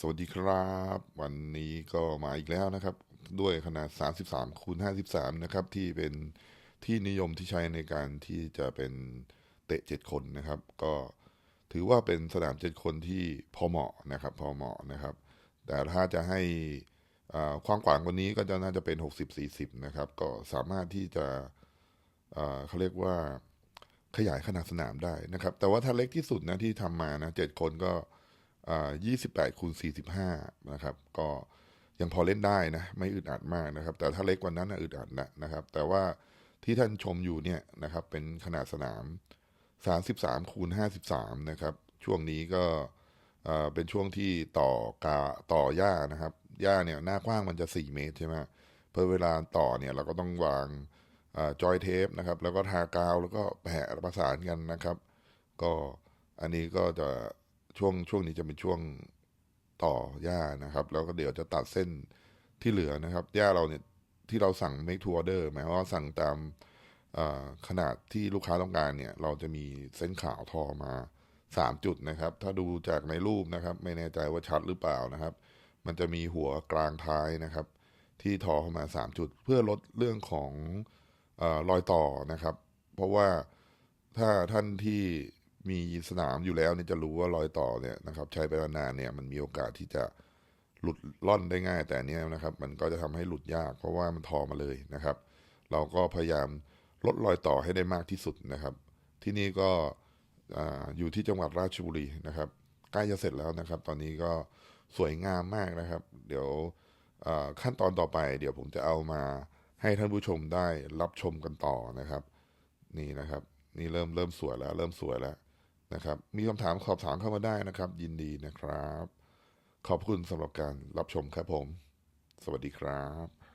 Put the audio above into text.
สวัสดีครับ วันนี้ก็มาอีกแล้วนะครับ ด้วยขนาด 33คูณ53 นะครับ ที่เป็นที่นิยมที่ใช้ในการที่จะเป็นเตะ 7 คนนะครับ ก็ถือว่าเป็นสนาม 7 คนที่พอเหมาะนะครับ พอเหมาะนะครับ แต่ถ้าจะให้ความกว้างกว่านี้ก็จะน่าจะเป็น 60-40 นะครับ ก็สามารถที่จะเขาเรียกว่าขยายขนาดสนามได้นะครับ แต่ว่าถ้าเล็กที่สุดนะที่ทำมานะเจ็ดคนก็ 28คูณ45 นะครับ ก็ยังพอเล่นได้นะ ไม่อึดอัดมากนะครับ แต่ถ้าเล็กกว่านั้นอึดอัดนะนะครับ แต่ว่าที่ท่านชมอยู่เนี่ยนะครับ เป็นขนาดสนาม 33คูณ53 นะครับ ช่วงนี้ก็เอ่อเป็นช่วงที่ต่อกาต่อหญ้านะครับหญ้าเนี่ยหน้ากว้างมันจะ 4 เมตรใช่ไหมเพื่อเวลาต่อเนี่ยเราก็ต้องวางจอยเทปนะครับ แล้วก็ทากาวแล้วก็แปะประสานกันนะครับ ก็อันนี้ก็จะ ช่วงช่วงนี้จะเป็นช่วงต่อหญ้านะครับ แล้วก็เดี๋ยวจะตัดเส้นที่เหลือนะครับหญ้าเราเนี่ยที่เราสั่ง make to order หมายว่าสั่งตามขนาดที่ลูกค้าต้องการเนี่ย เราจะมีเส้นขาวทอมาสามจุดนะครับ ถ้าดูจากในรูปนะครับ ไม่แน่ใจว่าชัดหรือเปล่านะครับ มันจะมีหัวกลางท้ายนะครับ ที่ทอเข้ามาสามจุด เพื่อลดเรื่องของอรอยต่อนะครับ เพราะว่าถ้าท่านที่ มีสนามอยู่แล้วเนี่ยจะรู้ว่ารอยต่อเนี่ยนะครับใช้ไปนานเนี่ยมันมีโอกาสที่จะหลุดล่อนได้ง่าย แต่เนี้ยนะครับ มันก็จะทำให้หลุดยาก เพราะว่ามันทอมาเลยนะครับ เราก็พยายามลดรอยต่อให้ได้มากที่สุดนะครับ ที่นี่ก็อ่าอยู่ที่จังหวัดราชบุรีนะครับใกล้จะเสร็จแล้วนะครับ ตอนนี้ก็สวยงามมากนะครับ เดี๋ยวขั้นตอนต่อไป เดี๋ยวผมจะเอามาให้ท่านผู้ชมได้รับชมกันต่อนะครับ นี่นะครับ นี่เริ่มเริ่มสวยแล้ว เริ่มสวยแล้ว นะครับ มีคำถามสอบถามเข้ามาได้นะครับ ยินดีนะครับ ขอบคุณสำหรับการรับชมครับผม สวัสดีครับ